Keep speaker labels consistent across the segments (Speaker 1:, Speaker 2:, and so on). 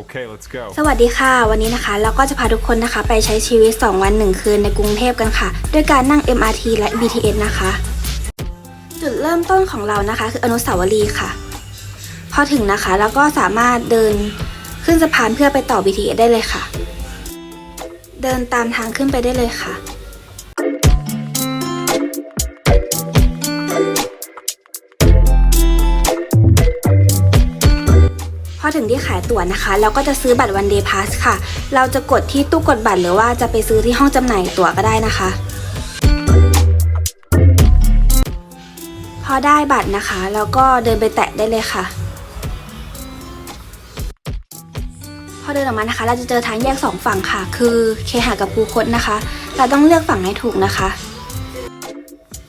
Speaker 1: Okay, let's go.
Speaker 2: สวัสดีค่ะ วันนี้นะคะเราก็จะพาทุกคนนะคะ ไปใช้ชีวิต 2 วัน 1 คืนในกรุงเทพกันค่ะ ด้วยการนั่ง MRT และ BTS นะคะ จุดเริ่มต้นของเรานะคะ คืออนุสาวรีย์ค่ะ พอถึงนะคะเราก็สามารถเดินขึ้นสะพานเพื่อไปต่อ BTS ได้เลยค่ะ เดินตามทางขึ้นไปได้เลยค่ะ ถึงที่ขายตั๋วนะคะเราก็จะซื้อบัตรวันเดย์พาสค่ะ เราจะกดที่ตู้กดบัตรหรือว่าจะไปซื้อที่ห้องจำหน่ายตั๋วก็ได้นะคะ พอได้บัตรนะคะ แล้วก็เดินไปแตะได้เลยค่ะ พอเดินออกมานะคะ เราจะเจอทางแยกสองฝั่งค่ะ คือเคหะกับคูคตนะคะ เราต้องเลือกฝั่งให้ถูกนะคะ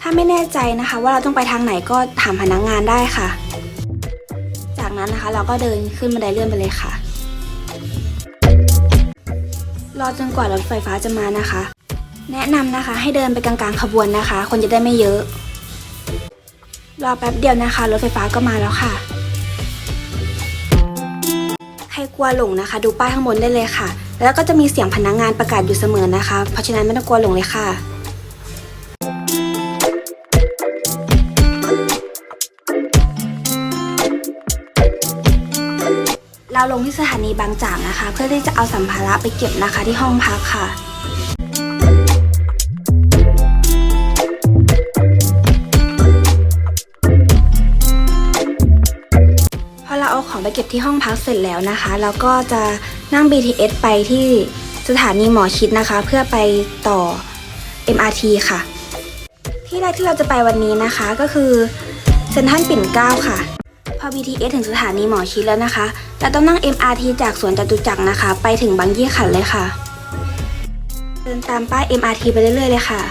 Speaker 2: ถ้าไม่แน่ใจนะคะ ว่าเราต้องไปทางไหนก็ถามพนักงงานได้ค่ะ นั้นนะคะ เราก็เดินขึ้นบันไดเลื่อนไปเลยค่ะ รอจนกว่ารถไฟฟ้าจะมานะคะ แนะนำนะคะ ให้เดินไปกลางๆขบวนนะคะ คนจะได้ไม่เยอะ รอแป๊บเดียวนะคะ รถไฟฟ้าก็มาแล้วค่ะ ใครกลัวหลงนะคะ ดูป้ายข้างบนได้เลยค่ะ แล้วก็จะมีเสียงพนักงงานประกาศอยู่เสมอนะคะ เพราะฉะนั้นไม่ต้องกลัวหลงเลยค่ะ เราลงที่สถานีบางจากนะคะ เพื่อที่จะเอาสัมภาระไปเก็บนะคะที่ห้องพักค่ะพอเราเอาของไปเก็บที่ห้องพักเสร็จแล้วนะคะ เราก็จะนั่ง BTS ไปที่สถานีหมอชิดนะคะ เพื่อไปต่อ MRT ค่ะ ที่แรกที่เราจะไปวันนี้นะคะก็คือเซ็นทรัลปิ่นเกล้าค่ะ พอ BTS ถึงสถานีหมอชิดแล้วนะคะ เราต้องนั่ง MRT จากสวนจตุจักรนะคะ ไปถึงบางยี่ขันเลยค่ะ เดินตามป้าย MRT ไปเรื่อยๆเลยค่ะ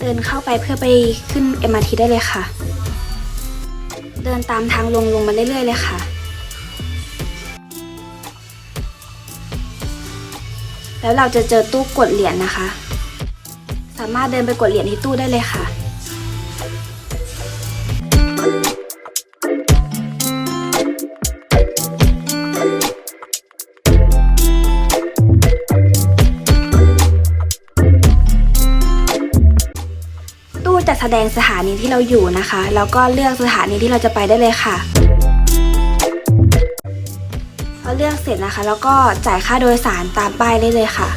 Speaker 2: เดินเข้าไปเพื่อไปขึ้น MRT ได้เลยค่ะ เดินตามทางลงลงมาเรื่อยๆเลยค่ะ แล้วเราจะเจอตู้กดเหรียญนะคะ สามารถเดินไปกดเหรียญที่ตู้ได้เลยค่ะ ดงสถานีที่เราอยู่นะคะ แล้วก็เลือกสถานีที่เราจะไปได้เลยค่ะพอเลือกเสร็จนะคะ แล้วก็จ่ายค่าโดยสารตามป้ายได้เลยค่ะ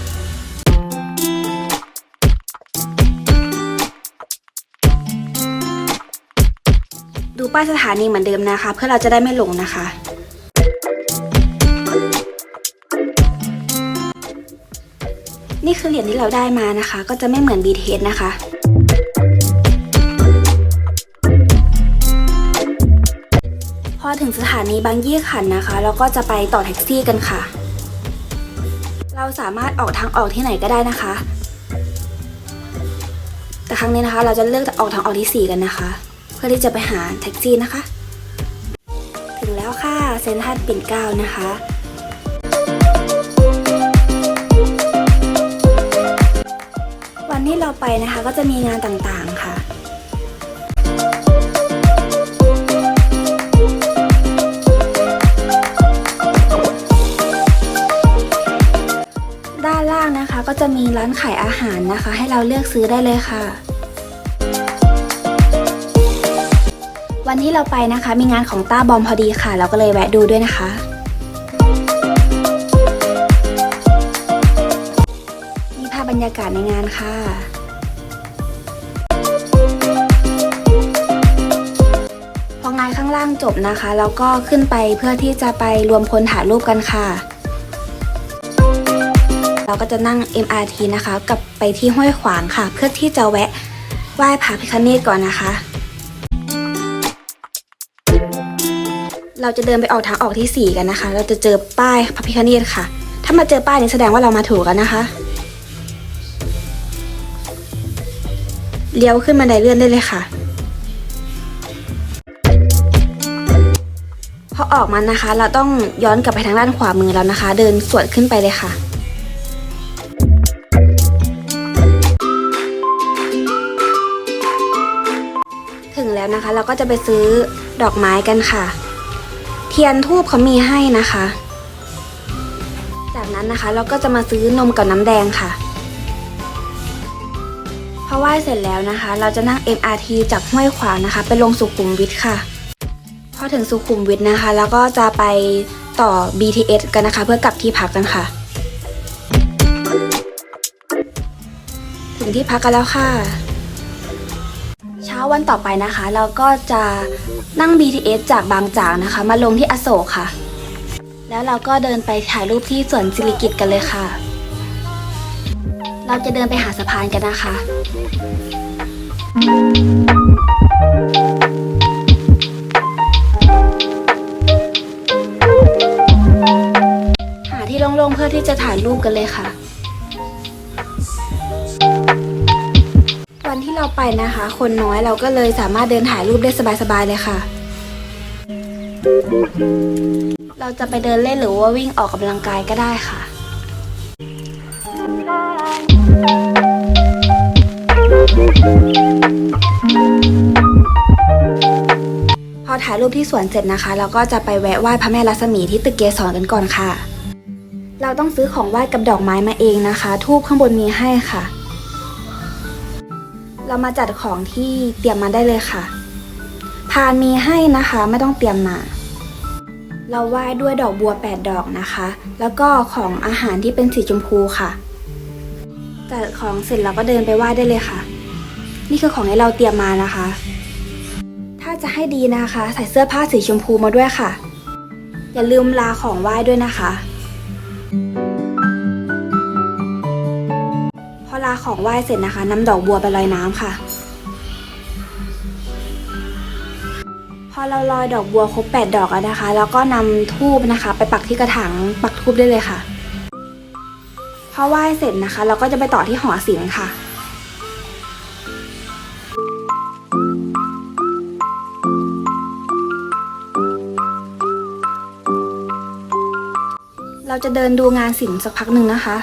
Speaker 2: ดูป้ายสถานีเหมือนเดิมนะคะ เพื่อเราจะได้ไม่หลงนะคะ นี่คือเหรียญที่เราได้มานะคะ ก็จะไม่เหมือน BTS นะคะ อถึงสถานีบางยี่ขันนะคะ เราก็จะไปต่อแท็กซี่กันค่ะ เราสามารถออกทางออกที่ไหนก็ได้นะคะ แต่ครั้งนี้นะคะเราจะเลือกออกทางออกที่ 4 กันนะคะ เพื่อที่จะไปหาแท็กซี่นะคะ ถึงแล้วค่ะเซ็นทรัลปิ่นเกล้านะคะวันที่เราไปนะคะก็จะมีงานต่าง ร้านขายอาหารนะคะ ให้เราเลือกซื้อได้เลยค่ะ วันที่เราไปนะคะ มีงานของต้าบอมพอดีค่ะ เราก็เลยแวะดูด้วยนะคะมีภาพบรรยากาศในงานค่ะพองานข้างล่างจบนะคะแล้วก็ขึ้นไปเพื่อที่จะไปรวมพลถ่ายรูปกันค่ะ เราก็จะนั่ง MRT นะคะ กลับไปที่ห้วยขวางค่ะ เพื่อที่จะแวะไหว้พระพิฆเนศก่อนนะคะ เราจะเดินไปออกทางออกที่ 4 กันนะคะ เราจะเจอป้ายพระพิฆเนศค่ะ ถ้ามาเจอป้ายนี้แสดงว่าเรามาถูกกันนะคะเลี้ยวขึ้นบันไดเลื่อนได้เลยค่ะ พอออกมานะคะ เราต้องย้อนกลับไปทางด้านขวามือแล้วนะคะ เดินสวนขึ้นไปเลยค่ะ ถึงแล้วนะคะ เราก็จะไปซื้อดอกไม้กันค่ะ เทียนทูบเขามีให้นะคะ จากนั้นนะคะเราก็จะมาซื้อนมกับน้ำแดงค่ะพอไหว้เสร็จแล้วนะคะ เราจะนั่ง MRT จากห้วยขวางนะคะ ไปลงสุขุมวิทค่ะ พอถึงสุขุมวิทนะคะ แล้วก็จะไปต่อ BTS กันนะคะ เพื่อกลับที่พักกันค่ะ ถึงที่พักกันแล้วค่ะ วันต่อไปนะคะ เราก็จะนั่ง BTS จากบางจากนะคะ มาลงที่อโศกค่ะ แล้วเราก็เดินไปถ่ายรูปที่สวนสิริกิตกันเลยค่ะ เราจะเดินไปหาสะพานกันนะคะหาที่โล่งๆเพื่อที่จะถ่ายรูปกันเลยค่ะ นที่เราไปนะคะ คนน้อยเราก็เลยสามารถเดินถ่ายรูปได้สบายๆเลยค่ะ เราจะไปเดินเล่นหรือว่าวิ่งออกกำลังกายก็ได้ค่ะพอถ่ายรูปที่สวนเสร็จนะคะ เราก็จะไปแวะไหว้พระแม่รัศมีที่ตึกเกสรกันก่อนค่ะ เราต้องซื้อของไหว้กับดอกไม้มาเองนะคะ ทูบข้างบนมีให้ค่ะ เรามาจัดของที่เตรียมมาได้เลยค่ะ พานมีให้นะคะไม่ต้องเตรียมมา เราไหว้ด้วยดอกบัว 8 ดอกนะคะ แล้วก็ของอาหารที่เป็นสีชมพูค่ะ จัดของเสร็จเราก็เดินไปไหว้ได้เลยค่ะ นี่คือของที่เราเตรียมมานะคะ ถ้าจะให้ดีนะคะ ใส่เสื้อผ้าสีชมพูมาด้วยค่ะ อย่าลืมลาของไหว้ด้วยนะคะ ลาของไหว้เสร็จนะคะนำดอกบัวไปลอยน้ำค่ะ พอเราลอยดอกบัวครบ 8 ดอกแล้วนะคะ แล้วก็นำทูบนะคะ ไปปักที่กระถางปักทูบได้เลยค่ะพอไหว้เสร็จนะคะ เราก็จะไปต่อที่หอศิลป์ค่ะเราจะเดินดูงานศิลป์สักพักหนึ่งนะคะ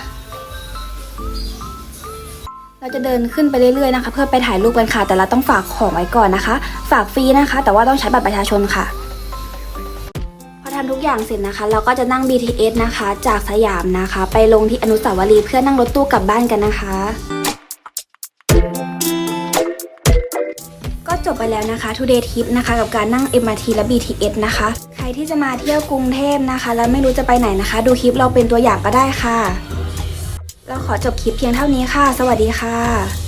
Speaker 2: เราจะเดินขึ้นไปเรื่อยๆนะคะ เพื่อไปถ่ายรูปกันค่ะ แต่เราต้องฝากของไว้ก่อนนะคะ ฝากฟรีนะคะ แต่ว่าต้องใช้บัตรประชาชนค่ะพอทำทุกอย่างเสร็จนะคะ เราก็จะนั่ง BTS นะคะ จากสยามนะคะ ไปลงที่อนุสาวรีย์เพื่อนั่งรถตู้กลับบ้านกันนะคะก็จบไปแล้วนะคะ Today Tip นะคะ กับการนั่ง MRT และ BTS นะคะ ใครที่จะมาเที่ยวกรุงเทพนะคะ แล้วไม่รู้จะไปไหนนะคะ ดูคลิปเราเป็นตัวอย่างก็ได้ค่ะ เราขอจบคลิปเพียงเท่านี้ค่ะ สวัสดีค่ะ